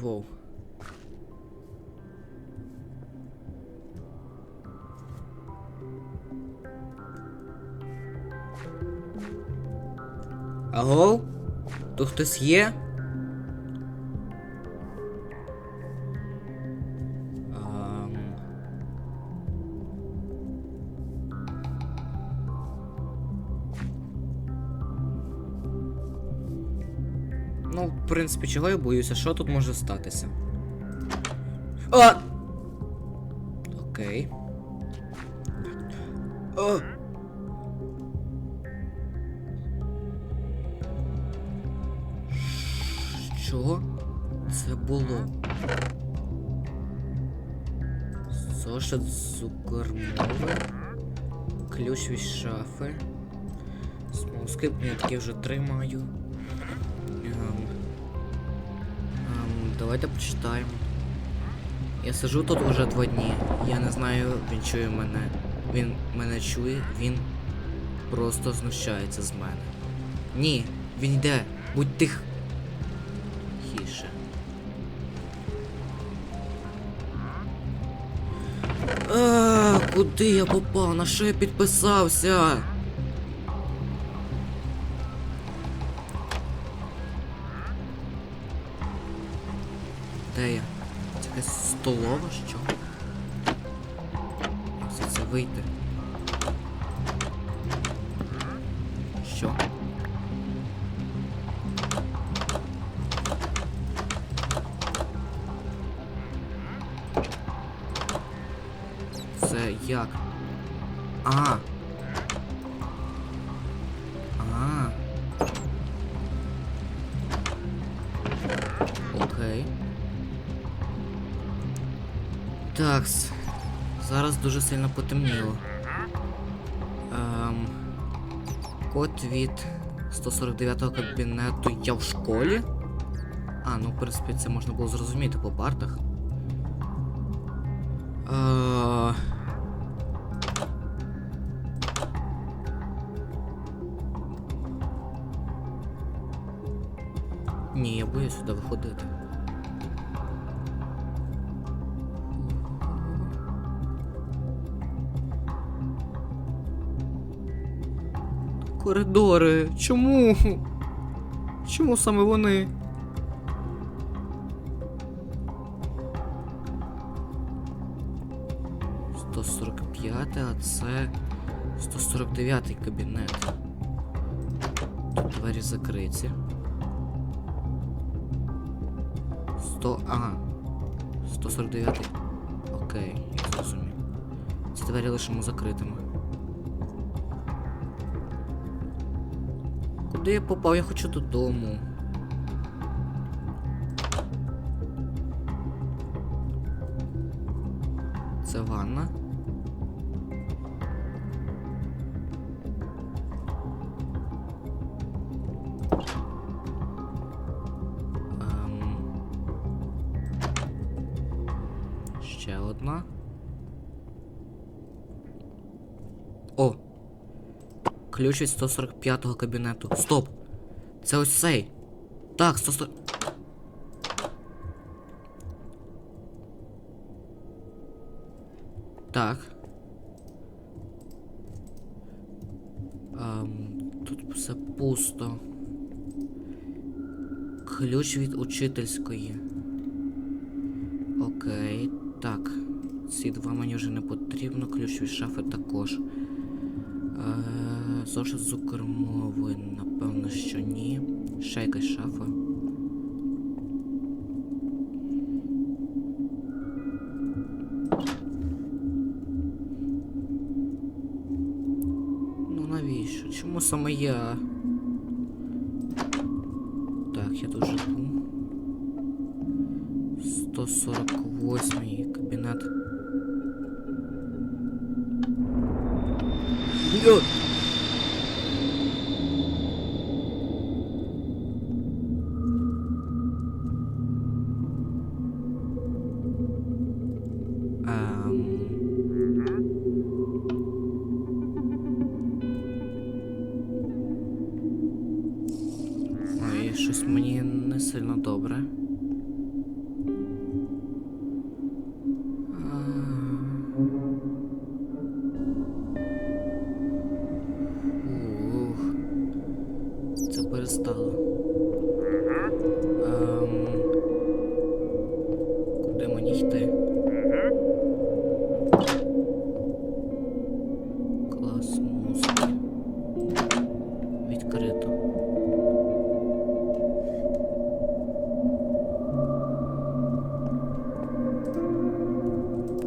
Воу. Аго? Тут хтось є? В принципі, чого я боюся? Що тут може статися? А! Окей. А! Що це було? Зошит цукормови. Ключ від шафи. Смолскип я таки вже тримаю. Давайте почитаємо. Я сижу тут уже два дні. Я не знаю, він чує мене. Він мене чує, він просто знущається з мене. Ні, він йде. Будь тих. Тихіше. А, куди я попав? На що я підписався? Вийти? Що? Це як? А. Зараз дуже сильно потемніло. Ем, код від 149-го кабінету я в школі? А, ну, в принципі, це можна було зрозуміти по партах. Е, Ні, я боюсь сюди виходити. Коридори. Чому? Чому саме вони? Сто сорок а це 149 кабінет. Тут двері закриті. 100... Ага. 149. Окей, я зрозумів. Ці двері лишимо закритими. Куди я попав? Я хочу додому. Це ванна. Ем... Ще одна. О! Ключ від 145-го кабінету. Стоп! Це ось цей. Так, 140... Так. Ем, тут все пусто. Ключ від учительської. Окей, так. Ці два мені вже не потрібно. Ключ від шафи також. Е, зошит з укрмови, напевно, що ні. Ще якась шафа. Ну навіщо? Чому саме я? Так, я тут живу. 148 кабінет. Йо!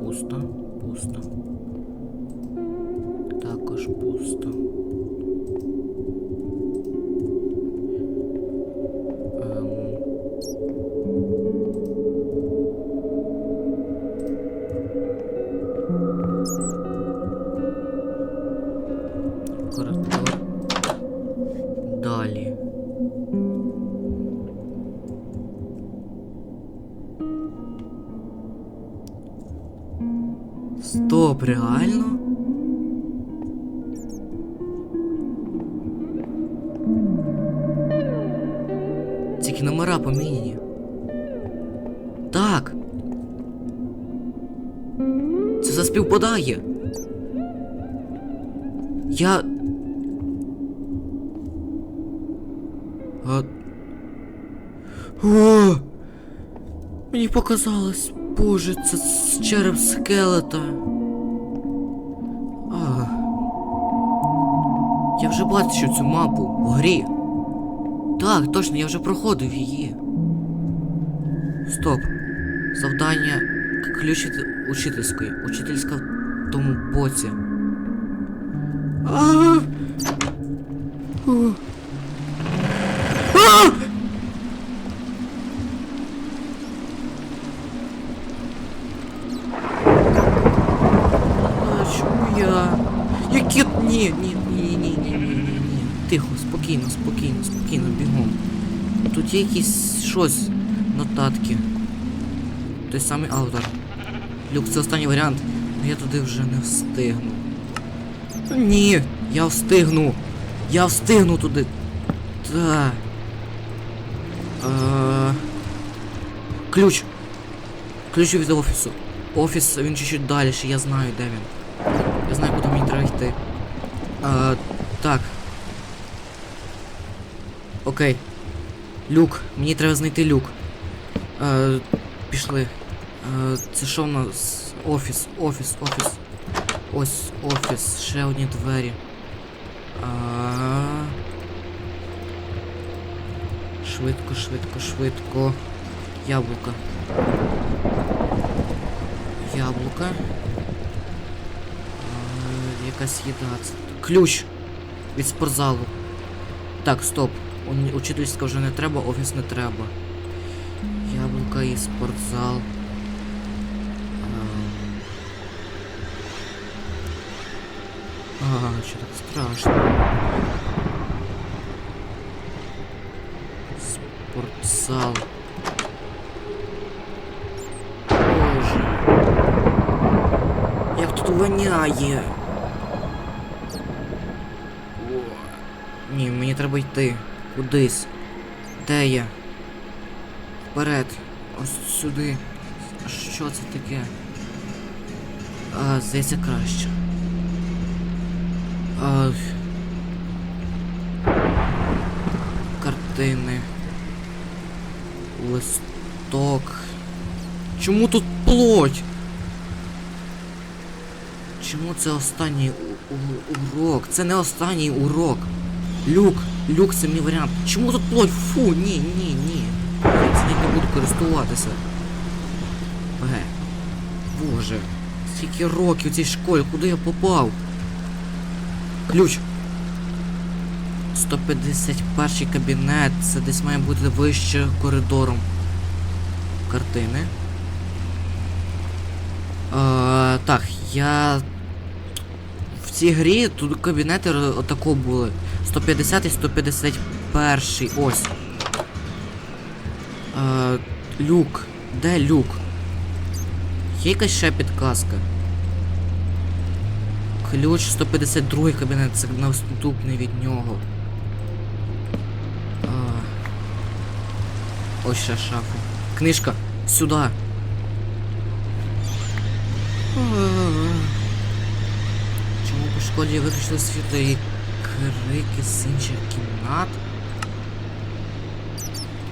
Пусто, пусто. Також пусто. Стоп, реально? Тільки номера поміняні. Так. Це заспівпадає. Я. А... О! Мені показалось, боже, це череп скелета. А. Я вже бачив цю мапу в грі. Так, точно, я вже проходив її. Стоп. Завдання ключ учительської. Учительська в тому боці. А! Ні, ні, ні, ні, ні, ні, ні, ні. Тихо, спокійно, спокійно, спокійно, бігом. Тут є якісь щось. Нотатки. Той самий автор. Люк, це останній варіант. Ну, я туди вже не встигну. Ні, я встигну. Я встигну туди. Та. Е... Ключ. Ключ від офісу. Офіс, він чуть-чуть далі, я знаю, де він. Я знаю, куди мені треба йти. Е, так. Окей. Люк. Мені треба знайти люк. Е, пішли. Е, це що в нас? Офіс, офіс, офіс. Ось офіс, ще одні двері. А... Швидко, швидко, швидко. Яблука. Яблука. А, якась їда. Ключ від спортзалу. Так, стоп. Учительська вже не треба, офіс не треба. Яблука і спортзал. А, а що так страшно. Спортзал. Боже. Як тут воняє. О. Ні, мені треба йти. Кудись. Де я? Вперед. Ось сюди. Що це таке? А, здається краще. А... Картини. Листок. Чому тут плоть? Чому це останній урок? Це не останній урок. Люк, люк це мій варіант. Чому тут плоть? Фу, ні, ні, ні. Я цим не буду користуватися. Ге. Боже. Скільки років цій школі, куди я попав? Ключ. 151 кабінет. Це десь має бути вище коридором. Картини. Е, так, я. В цій грі тут кабінети отако були. 150 і 151. Ось. Е, люк. Де люк? Є якась ще підказка. Ключ 152 кабінет, це наступний від нього. А. Ось ще шафа. Книжка. Сюди. Чому по школі виключили світло крики з інших кімнат?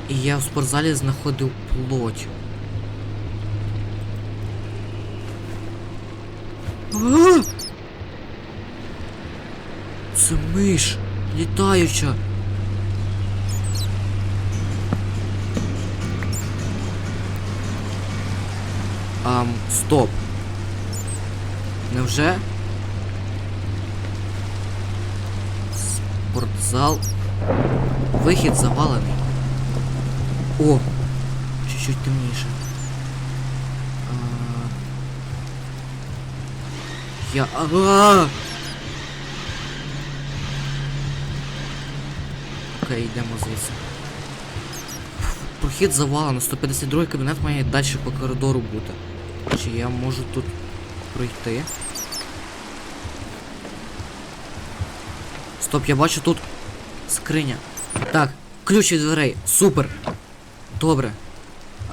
І я в спортзалі знаходив плоть. А! Це миш літаюча. Ам, стоп. Невже? Спортзал. Вихід завалений. О! Чуть-чуть темніше. Я. Ага! Окей, йдемо звідси. Прохід завалено, 152 кабінет має далі по коридору бути. Чи я можу тут пройти? Стоп, я бачу тут скриня. Так, ключ від дверей. Супер. Добре.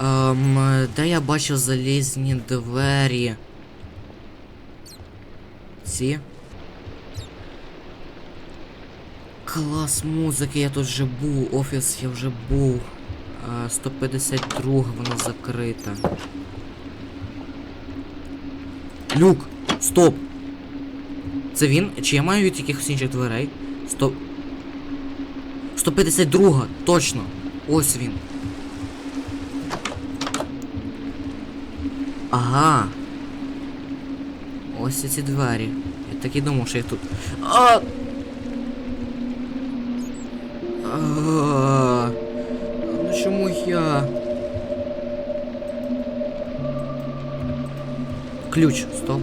Ем, де я бачив залізні двері? Ці. Клас музики, я тут вже був, офіс я вже був. А, 152 вона закрита. Люк! Стоп! Це він? Чи я маю від якихось інших дверей? Стоп. 152, точно! Ось він. Ага. Ось ці двері. Я так і думав, що я тут. А! А, ну чому я? Ключ, стоп.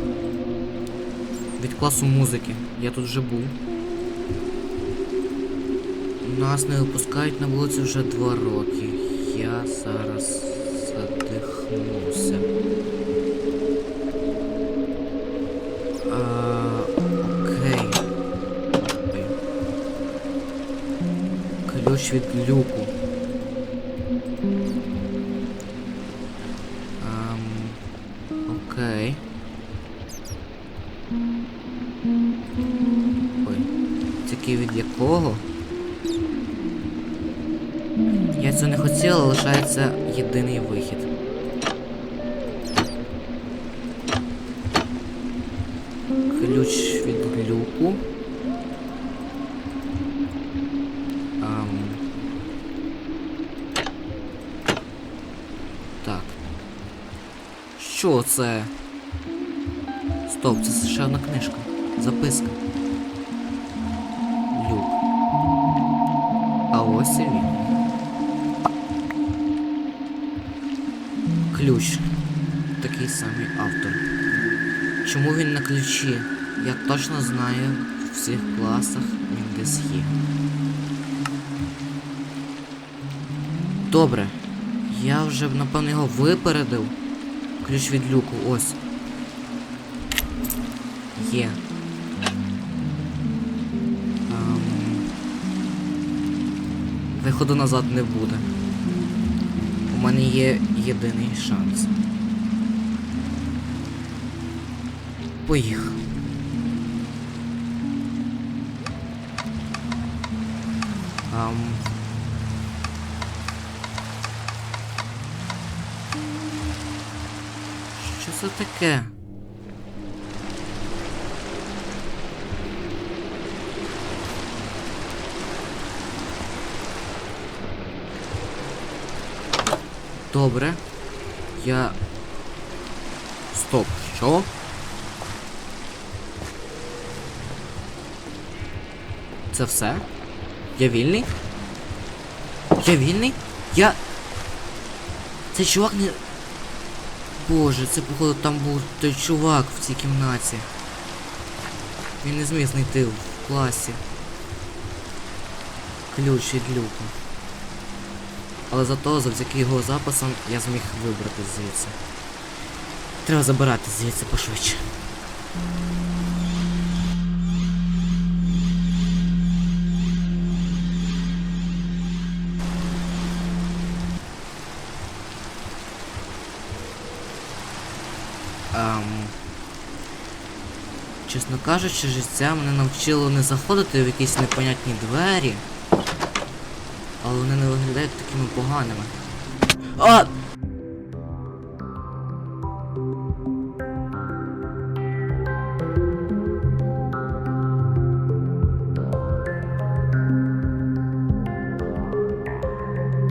Від класу музики. Я тут вже був. Нас не випускають на вулиці вже два роки. Я зараз задихнуся. Окей. Ключ від люку. Ам, окей. Ой. Тільки від якого? Я цього не хотіла, лишається єдиний вихід. Ключ від люку. Ам. Так. Що це? Стоп, це ще одна книжка. Записка. Люк. А ось і він. Ключ. Такий самий автор. Чому він на ключі? Я точно знаю, в всіх класах він десь є. Добре. Я вже, напевно, його випередив. Ключ від люку, ось. Є. Ем... Виходу назад не буде. У мене є єдиний шанс. Поїхав. Ам... Що це таке? Добре. Я. Стоп, що? Це все? Я вільний? Я вільний? Я. Цей чувак не. Боже, це походу там був той чувак в цій кімнаті. Він не зміг знайти в класі. Ключ від люку. Але зато завдяки його записам я зміг вибрати звідси. Треба забирати звідси пошвидше. Ам... Чесно кажучи, життя мене навчило не заходити в якісь непонятні двері. Але вони не виглядають такими поганими. А!